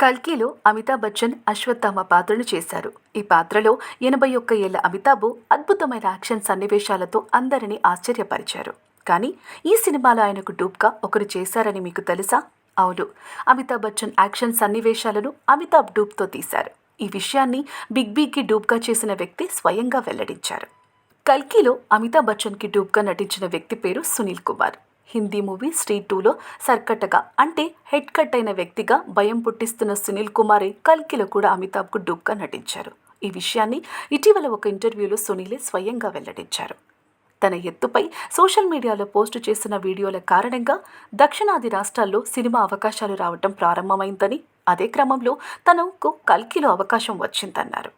కల్కిలో అమితాబ్ బచ్చన్ అశ్వత్థామ పాత్రను చేశారు. ఈ పాత్రలో ఎనభై ఒక్క ఏళ్ళ అమితాబ్ అద్భుతమైన యాక్షన్ సన్నివేశాలతో అందరినీ ఆశ్చర్యపరిచారు. కానీ ఈ సినిమాలో ఆయనకు డూప్గా ఒకరు చేశారని మీకు తెలుసా? అవును. అమితాబ్ బచ్చన్ యాక్షన్ సన్నివేశాలను అమితాబ్ డూప్తో తీశారు. ఈ విషయాన్ని బిగ్ బిగ్కి డూప్గా చేసిన వ్యక్తి స్వయంగా వెల్లడించారు. కల్కిలో అమితాబ్ బచ్చన్కి డూప్గా నటించిన వ్యక్తి పేరు సునీల్ కుమార్. హిందీ మూవీ స్ట్రీట్ టూలో సర్కటగా అంటే హెడ్ కట్ అయిన వ్యక్తిగా భయం పుట్టిస్తున్న సునీల్ కుమారే కల్కిలో కూడా అమితాబ్కు డూప్గా నటించారు. ఈ విషయాన్ని ఇటీవల ఒక ఇంటర్వ్యూలో సునీలే స్వయంగా వెల్లడించారు. తన ఎత్తుపై సోషల్ మీడియాలో పోస్టు చేసిన వీడియోల కారణంగా దక్షిణాది రాష్ట్రాల్లో సినిమా అవకాశాలు రావటం ప్రారంభమైందని అదే క్రమంలో తనకు కల్కిలో అవకాశం వచ్చిందన్నారు.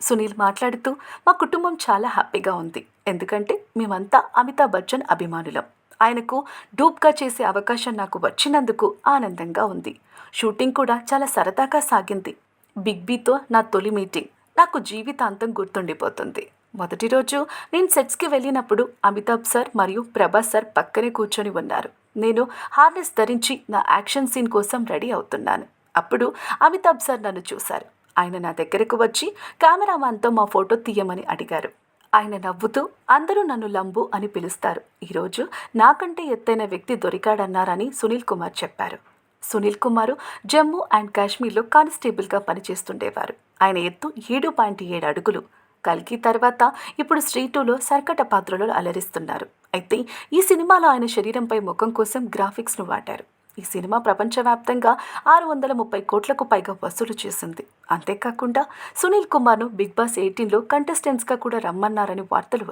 సునీల్ మాట్లాడుతూ మా కుటుంబం చాలా హ్యాపీగా ఉంది. ఎందుకంటే మేమంతా అమితాబ్ బచ్చన్ అభిమానులం. ఆయనకు డూప్గా చేసే అవకాశం నాకు వచ్చినందుకు ఆనందంగా ఉంది. షూటింగ్ కూడా చాలా సరదాగా సాగింది. బిగ్ బీతో నా తొలి మీటింగ్. నాకు జీవితాంతం గుర్తుండిపోతుంది. మొదటి రోజు నేను సెట్స్కి వెళ్ళినప్పుడు అమితాబ్ సార్ మరియు ప్రభాస్ సార్ పక్కనే కూర్చొని ఉన్నారు. నేను హార్నెస్ ధరించి నా యాక్షన్ సీన్ కోసం రెడీ అవుతున్నాను. అప్పుడు అమితాబ్ సార్ నన్ను చూశారు. ఆయన నా దగ్గరకు వచ్చి కెమెరామాన్తో మా ఫోటో తీయమని అడిగారు. ఆయన నవ్వుతూ అందరూ నన్ను లంబు అని పిలుస్తారు. ఈరోజు నాకంటే ఎత్తైన వ్యక్తి దొరికాడన్నారని సునీల్ కుమార్ చెప్పారు. సునీల్ కుమారు జమ్మూ అండ్ కాశ్మీర్లో కానిస్టేబుల్గా పనిచేస్తుండేవారు. ఆయన ఎత్తు ఏడు పాయింట్ ఏడు అడుగులు. కల్కి తర్వాత ఇప్పుడు శ్రీ టూలో సర్కట పాత్రలో అలరిస్తున్నారు. అయితే ఈ సినిమాలో ఆయన శరీరంపై ముఖం కోసం గ్రాఫిక్స్ను వాడారు. ఈ సినిమా ప్రపంచవ్యాప్తంగా ఆరు వందల ముప్పై కోట్లకు పైగా వసూలు చేసింది. అంతేకాకుండా సునీల్ కుమార్ను బిగ్ బాస్ ఎయిటీన్లో కంటెస్టెంట్స్గా కూడా రమ్మన్నారని వార్తలు వస్తాయి